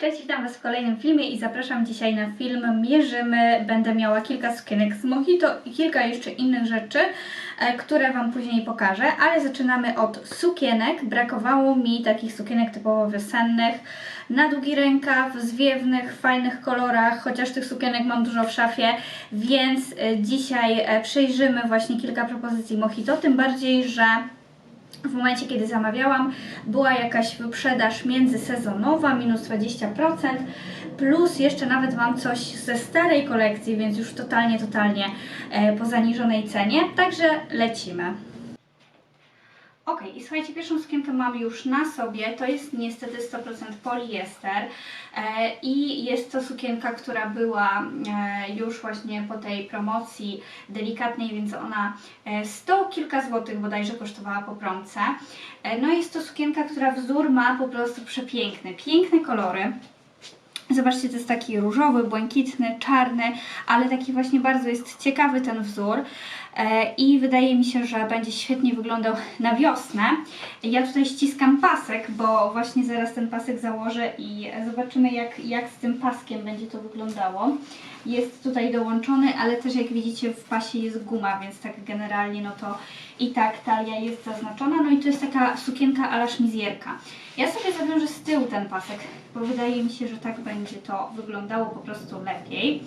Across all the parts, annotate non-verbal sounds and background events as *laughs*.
Cześć, witam Was w kolejnym filmie i zapraszam dzisiaj na film Mierzymy. Będę miała kilka sukienek z Mojito i kilka jeszcze innych rzeczy, e, które Wam później pokażę, ale zaczynamy od sukienek. Brakowało mi takich sukienek typowo wiosennych, na długi rękaw, zwiewnych, fajnych kolorach, chociaż tych sukienek mam dużo w szafie, więc e, dzisiaj e, przejrzymy właśnie kilka propozycji Mojito, tym bardziej, że w momencie, kiedy zamawiałam, była jakaś wyprzedaż międzysezonowa, minus 20%, plus jeszcze nawet mam coś ze starej kolekcji, więc już totalnie, totalnie e, po zaniżonej cenie. Także lecimy. Ok, i słuchajcie, pierwszą sukienkę mam już na sobie. To jest niestety 100% poliester e, i jest to sukienka, która była e, już właśnie po tej promocji delikatnej, więc ona e, 100 kilka złotych bodajże kosztowała po promce. E, no jest to sukienka, która wzór ma po prostu przepiękny, piękne kolory. Zobaczcie, to jest taki różowy, błękitny, czarny, ale taki właśnie bardzo jest ciekawy ten wzór e, i wydaje mi się, że będzie świetnie wyglądał na wiosnę. Ja tutaj ściskam pasek, bo właśnie zaraz ten pasek założę i zobaczymy jak, jak z tym paskiem będzie to wyglądało. Jest tutaj dołączony, ale też jak widzicie w pasie jest guma, więc tak generalnie no to i tak talia jest zaznaczona. No i to jest taka sukienka ala szmizjerka. Ja sobie zawiążę z tyłu ten pasek, bo wydaje mi się, że tak będzie to wyglądało po prostu lepiej.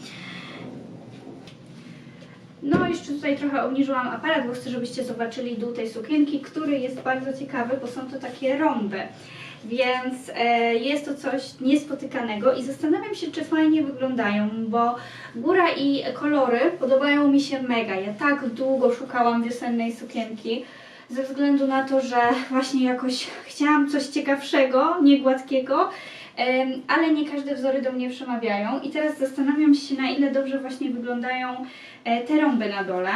No, jeszcze tutaj trochę obniżyłam aparat, bo chcę, żebyście zobaczyli dół tej sukienki, który jest bardzo ciekawy, bo są to takie rąby. Więc e, jest to coś niespotykanego i zastanawiam się, czy fajnie wyglądają, bo góra i kolory podobają mi się mega. Ja tak długo szukałam wiosennej sukienki, ze względu na to, że właśnie jakoś chciałam coś ciekawszego, nie gładkiego, em, ale nie każde wzory do mnie przemawiają. I teraz zastanawiam się, na ile dobrze właśnie wyglądają e, te rąby na dole.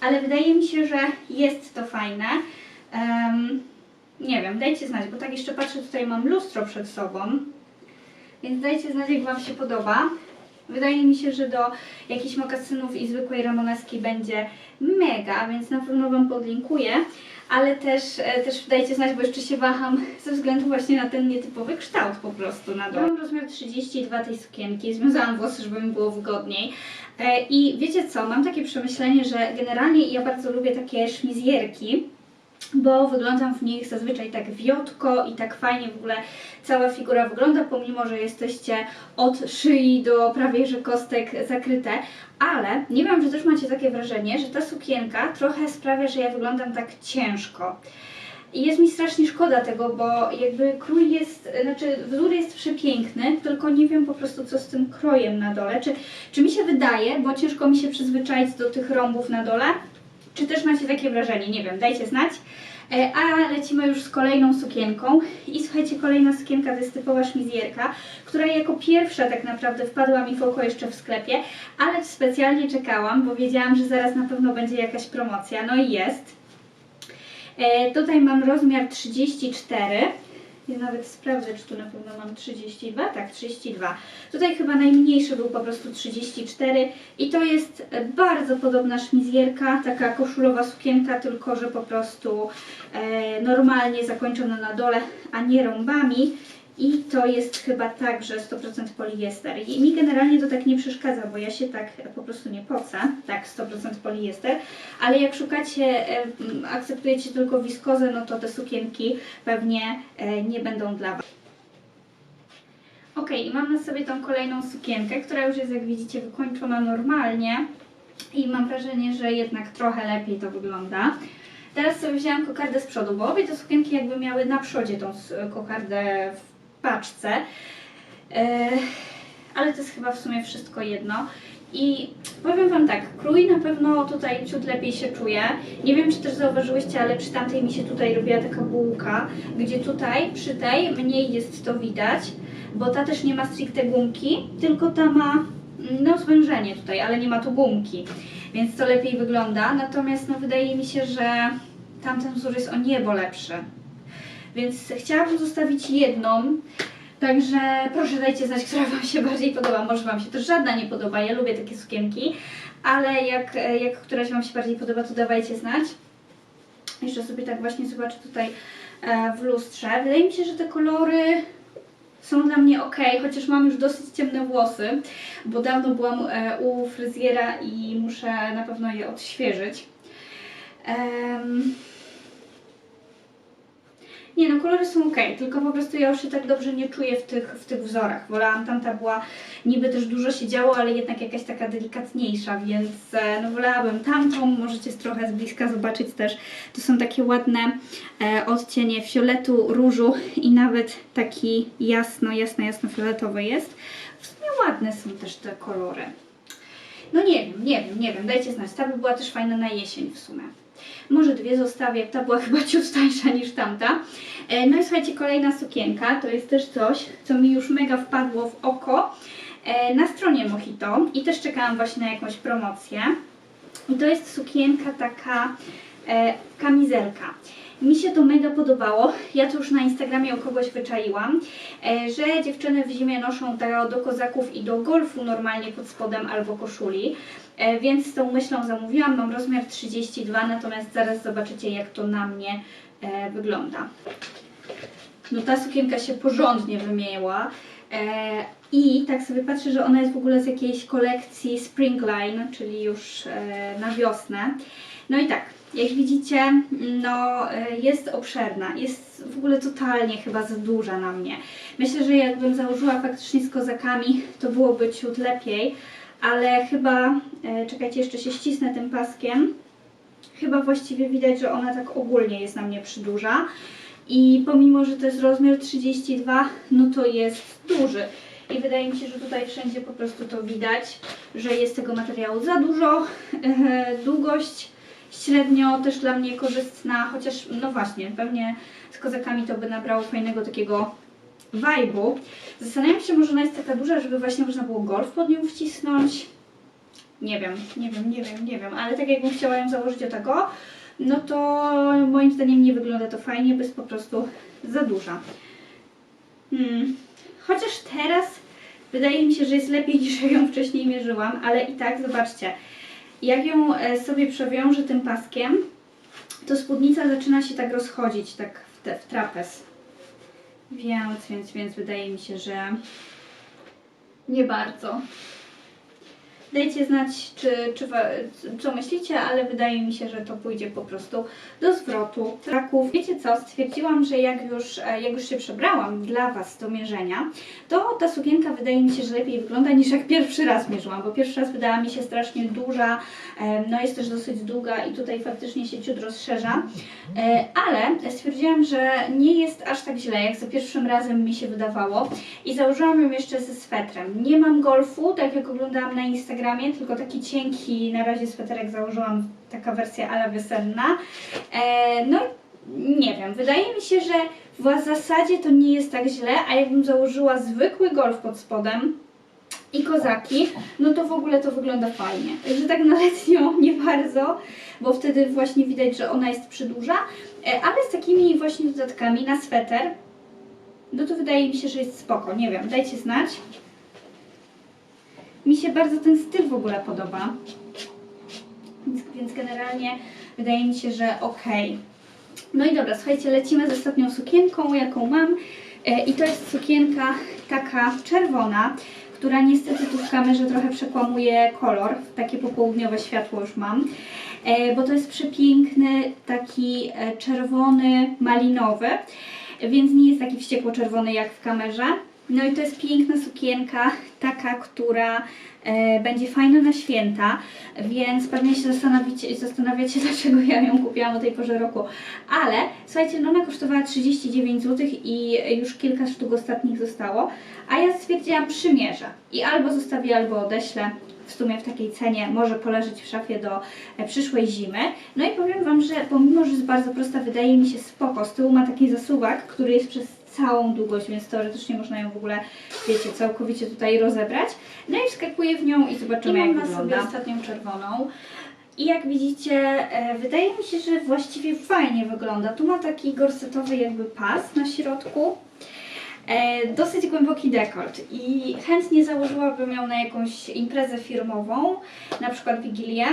Ale wydaje mi się, że jest to fajne. Em, nie wiem, dajcie znać, bo tak jeszcze patrzę, tutaj mam lustro przed sobą. Więc dajcie znać, jak Wam się podoba. Wydaje mi się, że do jakichś mokasynów i zwykłej ramoneski będzie mega, więc na pewno Wam podlinkuję. Ale też, e, też dajcie znać, bo jeszcze się waham *laughs* ze względu właśnie na ten nietypowy kształt po prostu na dole. Mam rozmiar 32 tej sukienki, związałam włosy, żeby mi było wygodniej. E, I wiecie co, mam takie przemyślenie, że generalnie ja bardzo lubię takie szmizjerki, bo wyglądam w nich zazwyczaj tak wiotko i tak fajnie w ogóle cała figura wygląda, pomimo, że jesteście od szyi do prawie że kostek zakryte, ale nie wiem, czy też macie takie wrażenie, że ta sukienka trochę sprawia, że ja wyglądam tak ciężko. I jest mi strasznie szkoda tego, bo jakby krój jest, znaczy wzór jest przepiękny, tylko nie wiem po prostu co z tym krojem na dole. Czy, czy mi się wydaje, bo ciężko mi się przyzwyczaić do tych rąbów na dole, czy też macie takie wrażenie? Nie wiem, dajcie znać. E, A lecimy już z kolejną sukienką. I słuchajcie, kolejna sukienka to jest typowa szmizjerka, która jako pierwsza tak naprawdę wpadła mi w oko jeszcze w sklepie, ale specjalnie czekałam, bo wiedziałam, że zaraz na pewno będzie jakaś promocja. No i jest. E, tutaj mam rozmiar 34. Ja nawet sprawdzę, czy tu na pewno mam 32. Tak, 32. Tutaj chyba najmniejszy był po prostu 34 i to jest bardzo podobna szmizjerka, taka koszulowa sukienka, tylko że po prostu e, normalnie zakończona na dole, a nie rąbami. I to jest chyba także 100% poliester. I mi generalnie to tak nie przeszkadza, bo ja się tak po prostu nie pocę. Tak, 100% poliester. Ale jak szukacie, akceptujecie tylko wiskozę, no to te sukienki pewnie e, nie będą dla Was. Ok, mam na sobie tą kolejną sukienkę, która już jest, jak widzicie, wykończona normalnie. I mam wrażenie, że jednak trochę lepiej to wygląda. Teraz sobie wzięłam kokardę z przodu, bo obie te sukienki jakby miały na przodzie tą kokardę w paczce. E, ale to jest chyba w sumie wszystko jedno. I powiem Wam tak, krój na pewno tutaj ciut lepiej się czuje. Nie wiem, czy też zauważyłyście, ale przy tamtej mi się tutaj robiła taka bułka, gdzie tutaj przy tej mniej jest to widać, bo ta też nie ma stricte gumki, tylko ta ma no zwężenie tutaj, ale nie ma tu gumki, więc to lepiej wygląda. Natomiast no wydaje mi się, że tamten wzór jest o niebo lepszy. Więc chciałabym zostawić jedną. Także proszę dajcie znać, która Wam się bardziej podoba. Może Wam się też żadna nie podoba. Ja lubię takie sukienki, ale jak, jak któraś Wam się bardziej podoba, to dawajcie znać. Jeszcze sobie tak właśnie zobaczę tutaj e, w lustrze. Wydaje mi się, że te kolory są dla mnie ok, chociaż mam już dosyć ciemne włosy, bo dawno byłam e, u fryzjera i muszę na pewno je odświeżyć. Em, nie no, kolory są ok, tylko po prostu ja już się tak dobrze nie czuję w tych, w tych wzorach. Wolałam, tamta była, niby też dużo się działo, ale jednak jakaś taka delikatniejsza, więc e, no wolałabym tamtą. Możecie trochę z bliska zobaczyć też. To są takie ładne e, odcienie fioletu, różu i nawet taki jasno, jasno, jasno fioletowy jest. W sumie ładne są też te kolory. No nie wiem, nie wiem, nie wiem, dajcie znać. Ta by była też fajna na jesień w sumie. Może dwie zostawię, ta była *laughs* chyba ciut tańsza niż tamta. E, No i słuchajcie, kolejna sukienka, to jest też coś, co mi już mega wpadło w oko e, na stronie Mojito i też czekałam właśnie na jakąś promocję. I to jest sukienka taka e, kamizelka. Mi się to mega podobało. Ja to już na Instagramie u kogoś wyczaiłam, e, że dziewczyny w zimie noszą to do kozaków i do golfu normalnie pod spodem albo koszuli. E, więc z tą myślą zamówiłam. Mam rozmiar 32, natomiast zaraz zobaczycie jak to na mnie e, wygląda. No ta sukienka się porządnie wymieniła. I tak sobie patrzę, że ona jest w ogóle z jakiejś kolekcji Springline, czyli już na wiosnę. No i tak, jak widzicie, no e, jest obszerna, jest w ogóle totalnie chyba za duża na mnie. Myślę, że jakbym założyła faktycznie z kozakami, to byłoby ciut lepiej, ale chyba, e, czekajcie, jeszcze się ścisnę tym paskiem. Chyba właściwie widać, że ona tak ogólnie jest na mnie przydłuża. I pomimo, że to jest rozmiar 32, no to jest duży. I wydaje mi się, że tutaj wszędzie po prostu to widać, że jest tego materiału za dużo. *laughs* Długość średnio też dla mnie korzystna, chociaż no właśnie, pewnie z kozakami to by nabrało fajnego takiego vibe'u. Zastanawiam się, może ona jest taka duża, żeby właśnie można było golf pod nią wcisnąć. Nie wiem, nie wiem, nie wiem, nie wiem, ale tak jakbym chciała ją założyć o tego, no to moim zdaniem nie wygląda to fajnie, bo jest po prostu za duża. Hmm. Chociaż teraz wydaje mi się, że jest lepiej *laughs* niż ją wcześniej mierzyłam, ale i tak zobaczcie, jak ją e, sobie przewiążę tym paskiem, to spódnica zaczyna się tak rozchodzić, tak w, te, w trapez. Więc, więc, więc wydaje mi się, że nie bardzo. Dajcie znać, czy, czy, co myślicie, ale wydaje mi się, że to pójdzie po prostu do zwrotu traków. Wiecie co, stwierdziłam, że jak już, e, jak już się przebrałam dla Was do mierzenia, to ta sukienka wydaje mi się, że lepiej wygląda niż jak pierwszy raz mierzyłam, bo pierwszy raz wydała mi się strasznie duża, e, no jest też dosyć długa i tutaj faktycznie się ciut rozszerza, E, ale stwierdziłam, że nie jest aż tak źle, jak za pierwszym razem mi się wydawało i założyłam ją jeszcze ze swetrem. Nie mam golfu, tak jak oglądałam na Instagramie, tylko taki cienki na razie sweterek założyłam, taka wersja ala wiosenna. E, no nie wiem, wydaje mi się, że w zasadzie to nie jest tak źle, a jakbym założyła zwykły golf pod spodem, i kozaki, no to w ogóle to wygląda fajnie. Także tak na letnią *laughs* nie bardzo, bo wtedy właśnie widać, że ona jest przydłuża, e, ale z takimi właśnie dodatkami na sweter, no to wydaje mi się, że jest spoko. Nie wiem, dajcie znać. Mi się bardzo ten styl w ogóle podoba. Więc, więc generalnie wydaje mi się, że okej. No i dobra, słuchajcie, lecimy z ostatnią sukienką, jaką mam. E, I to jest sukienka taka czerwona, która niestety tu w kamerze trochę przekłamuje kolor. Takie popołudniowe światło już mam. E, Bo to jest przepiękny, taki e, czerwony, malinowy, więc nie jest taki wściekło czerwony jak w kamerze. No i to jest piękna sukienka, taka, która e, będzie fajna na święta, więc pewnie się zastanowicie, zastanawiacie, *laughs* dlaczego ja ją kupiłam o tej porze roku. Ale słuchajcie, no ona kosztowała 39 zł i już kilka sztuk ostatnich zostało, a ja stwierdziłam przymierza i albo zostawię, albo odeślę. W sumie w takiej cenie może poleżeć w szafie do e, przyszłej zimy. No i powiem Wam, że pomimo, że jest bardzo prosta, wydaje mi się spoko. Z tyłu ma taki zasuwak, który jest przez całą długość, więc teoretycznie można ją w ogóle, wiecie, całkowicie tutaj rozebrać. No i wskakuję w nią i zobaczymy I jak mam na wygląda. sobie ostatnią czerwoną. I jak widzicie, e, wydaje mi się, że właściwie fajnie wygląda. Tu ma taki gorsetowy jakby pas na środku. E, dosyć głęboki dekolt i chętnie założyłabym ją na jakąś imprezę firmową, na przykład Wigilię,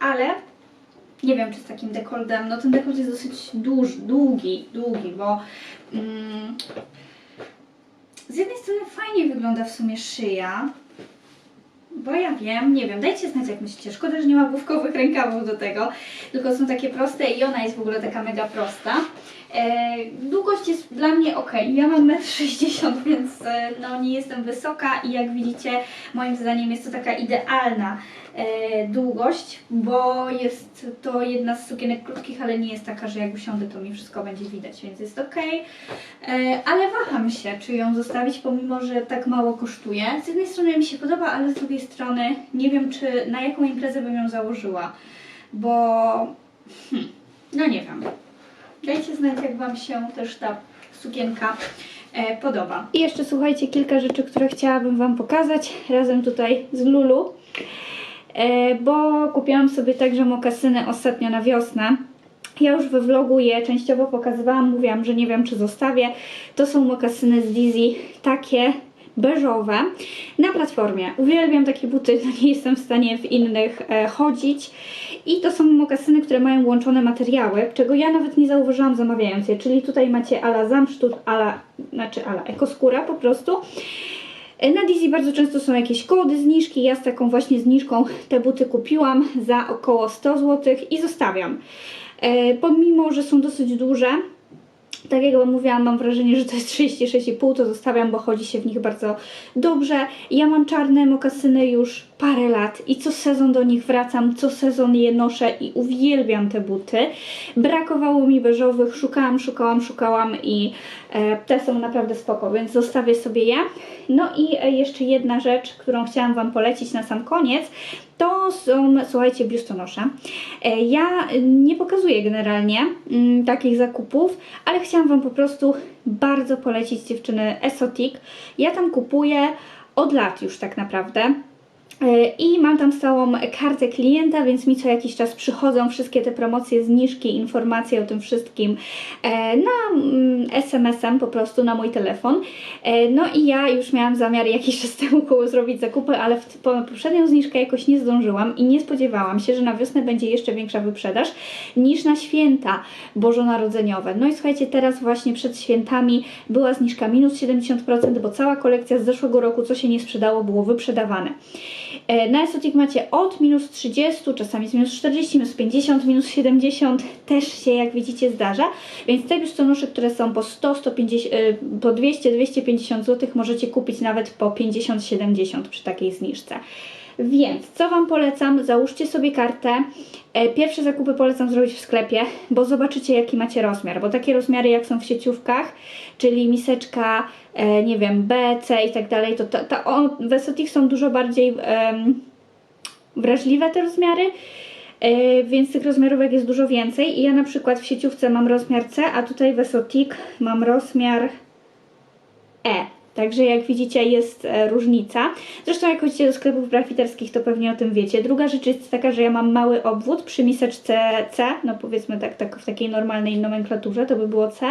ale nie wiem czy z takim dekoltem, no ten dekolt jest dosyć duży, długi, długi, bo mm, jednej strony fajnie wygląda w sumie szyja, bo ja wiem, nie wiem, dajcie znać jak myślicie. Szkoda, że nie ma główkowych rękawów do tego, tylko są takie proste i ona jest w ogóle taka mega prosta. E, długość jest dla mnie ok. Ja mam 1,60 m, *laughs* więc e, no, nie jestem wysoka i jak widzicie, moim zdaniem jest to taka idealna e, długość, bo jest to jedna z sukienek krótkich, ale nie jest taka, że jak usiądę, to mi wszystko będzie widać, więc jest ok. E, ale waham się, czy ją zostawić, pomimo że tak mało kosztuje. Z jednej strony mi się podoba, ale z drugiej strony nie wiem, czy na jaką imprezę bym ją założyła, bo hmm, no nie wiem. Dajcie znać, jak Wam się też ta sukienka e, podoba. I jeszcze słuchajcie, kilka rzeczy, które chciałabym Wam pokazać razem tutaj z Lulu, e, bo kupiłam sobie także mokasyny ostatnio na wiosnę. Ja już we vlogu je częściowo pokazywałam, mówiłam, że nie wiem czy zostawię. To są mokasyny z Dizzy, takie beżowe, na platformie. Uwielbiam takie buty, *laughs* nie jestem w stanie w innych e, chodzić. I to są mokasyny, które mają łączone materiały, czego ja nawet nie zauważyłam zamawiając je. Czyli tutaj macie ala zamsztut, ala, znaczy ala ekoskóra po prostu. E, Na Dizzy bardzo często są jakieś kody, zniżki. Ja z taką właśnie zniżką te buty kupiłam za około 100 zł i zostawiam. E, pomimo, że są dosyć duże, tak jak wam mówiłam, mam wrażenie, że to jest 36,5, to zostawiam, bo chodzi się w nich bardzo dobrze. Ja mam czarne mokasyny już parę lat i co sezon do nich wracam, co sezon je noszę i uwielbiam te buty. Brakowało mi beżowych, szukałam, szukałam, szukałam i e, te są naprawdę spoko, więc zostawię sobie je. No i e, jeszcze jedna rzecz, którą chciałam Wam polecić na sam koniec, to są, słuchajcie, biustonosze. E, Ja nie pokazuję generalnie mm, takich zakupów, ale chciałam Wam po prostu bardzo polecić dziewczyny Esotic. Ja tam kupuję od lat już tak naprawdę. E, I mam tam stałą kartę klienta, więc mi co jakiś czas przychodzą wszystkie te promocje, zniżki, informacje o tym wszystkim e, na mm, SMS-em po prostu na mój telefon. E, No i ja już miałam zamiar jakiś czas temu koło zrobić zakupy, ale w po poprzednią zniżkę jakoś nie zdążyłam i nie spodziewałam się, że na wiosnę będzie jeszcze większa wyprzedaż niż na święta bożonarodzeniowe. No i słuchajcie, teraz właśnie przed świętami była zniżka minus 70%, bo cała kolekcja z zeszłego roku, co się nie sprzedało, było wyprzedawane. E, Na Esotic macie od minus 30, czasami z minus 40, minus 50, minus 70 *laughs* też się jak widzicie zdarza, więc te biustonosze, które są po 100, 150, e, po 200, 250 zł możecie kupić nawet po 50, 70 przy takiej zniżce. Więc co Wam polecam? Załóżcie sobie kartę. E, Pierwsze zakupy polecam zrobić w sklepie, bo zobaczycie jaki macie rozmiar, bo takie rozmiary jak są w sieciówkach, czyli miseczka, e, nie wiem, B, C i tak dalej, to ta, w Esotic są dużo bardziej em, wrażliwe te rozmiary, e, więc tych rozmiarówek jest dużo więcej i ja na przykład w sieciówce mam rozmiar C, a tutaj w Esotic mam rozmiar E. Także jak widzicie jest e, różnica. Zresztą jak chodzicie do sklepów grafiterskich to pewnie o tym wiecie. Druga rzecz jest taka, że ja mam mały obwód przy miseczce C, no powiedzmy tak, tak w takiej normalnej nomenklaturze to by było C.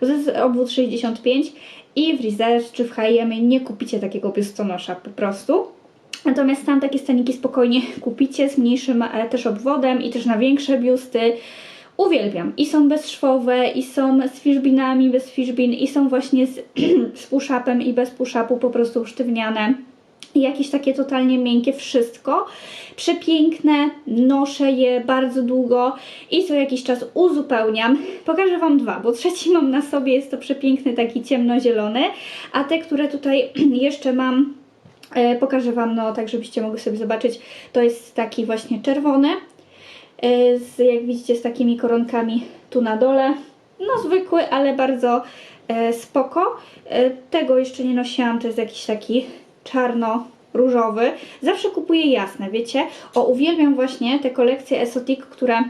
To jest obwód 65 i w Rizers czy w H&M nie kupicie takiego biustonosza po prostu. Natomiast tam takie staniki spokojnie *laughs* kupicie z mniejszym e, też obwodem i też na większe biusty. Uwielbiam. I są bezszwowe, i są z fishbinami, bez fishbin, i są właśnie z, *clears throat* z push-upem i bez push-upu po prostu usztywniane. Jakieś takie totalnie miękkie, wszystko. Przepiękne, noszę je bardzo długo i co jakiś czas uzupełniam. Pokażę Wam dwa, bo trzeci mam na sobie, jest to przepiękny taki ciemnozielony, a te, które tutaj *clears throat* jeszcze mam, e, pokażę Wam, no tak żebyście mogli sobie zobaczyć, to jest taki właśnie czerwony, z, jak widzicie z takimi koronkami tu na dole. No zwykły, ale bardzo e, spoko. E, tego jeszcze nie nosiłam, to jest jakiś taki czarno-różowy. Zawsze kupuję jasne, wiecie? O, uwielbiam właśnie te kolekcje Esotic, które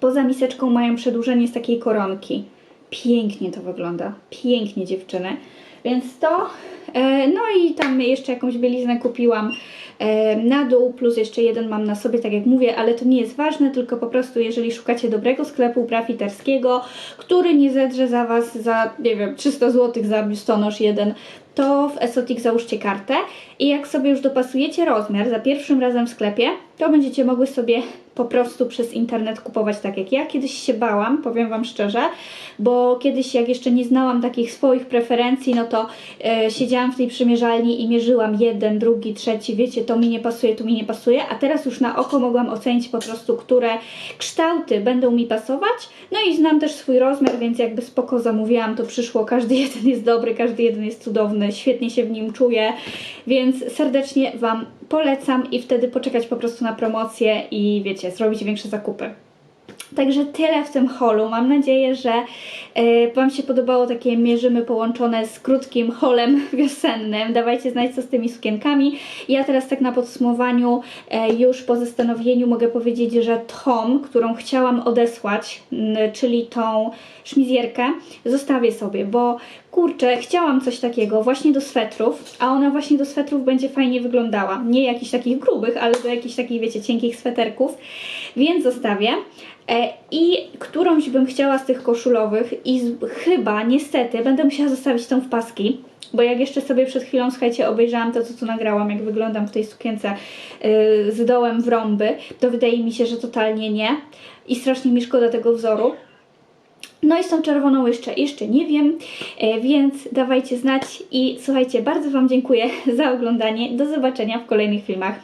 poza miseczką mają przedłużenie z takiej koronki. Pięknie to wygląda. Pięknie dziewczyny. Więc to, e, no i tam jeszcze jakąś bieliznę kupiłam e, na dół, plus jeszcze jeden mam na sobie, tak jak mówię, ale to nie jest ważne, tylko po prostu jeżeli szukacie dobrego sklepu grafiterskiego, który nie zedrze za Was za, nie wiem, 300 zł za biustonosz jeden, to w Esotic załóżcie kartę i jak sobie już dopasujecie rozmiar za pierwszym razem w sklepie, to będziecie mogły sobie po prostu przez internet kupować tak jak ja. Kiedyś się bałam, powiem Wam szczerze, bo kiedyś jak jeszcze nie znałam takich swoich preferencji, no to e, siedziałam w tej przymierzalni i mierzyłam jeden, drugi, trzeci, wiecie, to mi nie pasuje, tu mi nie pasuje, a teraz już na oko mogłam ocenić po prostu, które kształty będą mi pasować, no i znam też swój rozmiar, więc jakby spoko zamówiłam, to przyszło, każdy jeden jest dobry, każdy jeden jest cudowny, świetnie się w nim czuję, więc serdecznie Wam polecam i wtedy poczekać po prostu na promocję i wiecie, zrobić większe zakupy. Także tyle w tym holu. Mam nadzieję, że e, Wam się podobało takie mierzymy połączone z krótkim holem *laughs* wiosennym. Dawajcie znać, co z tymi sukienkami. Ja teraz tak na podsumowaniu, e, już po zastanowieniu mogę powiedzieć, że tą, którą chciałam odesłać, czyli tą szmizjerkę, zostawię sobie, bo kurczę, chciałam coś takiego właśnie do swetrów, a ona właśnie do swetrów będzie fajnie wyglądała. Nie jakichś takich grubych, ale do jakichś takich, wiecie, cienkich sweterków, więc zostawię. E, I którąś bym chciała z tych koszulowych i z, chyba, niestety, będę musiała zostawić tą w paski, bo jak jeszcze sobie przed chwilą, słuchajcie, obejrzałam to, co tu nagrałam, jak wyglądam w tej sukience yy, z dołem w rąby, to wydaje mi się, że totalnie nie i strasznie mi szkoda tego wzoru. No i z tą czerwoną jeszcze, jeszcze nie wiem, e, więc dawajcie znać i słuchajcie, bardzo Wam dziękuję *laughs* za oglądanie. Do zobaczenia w kolejnych filmach.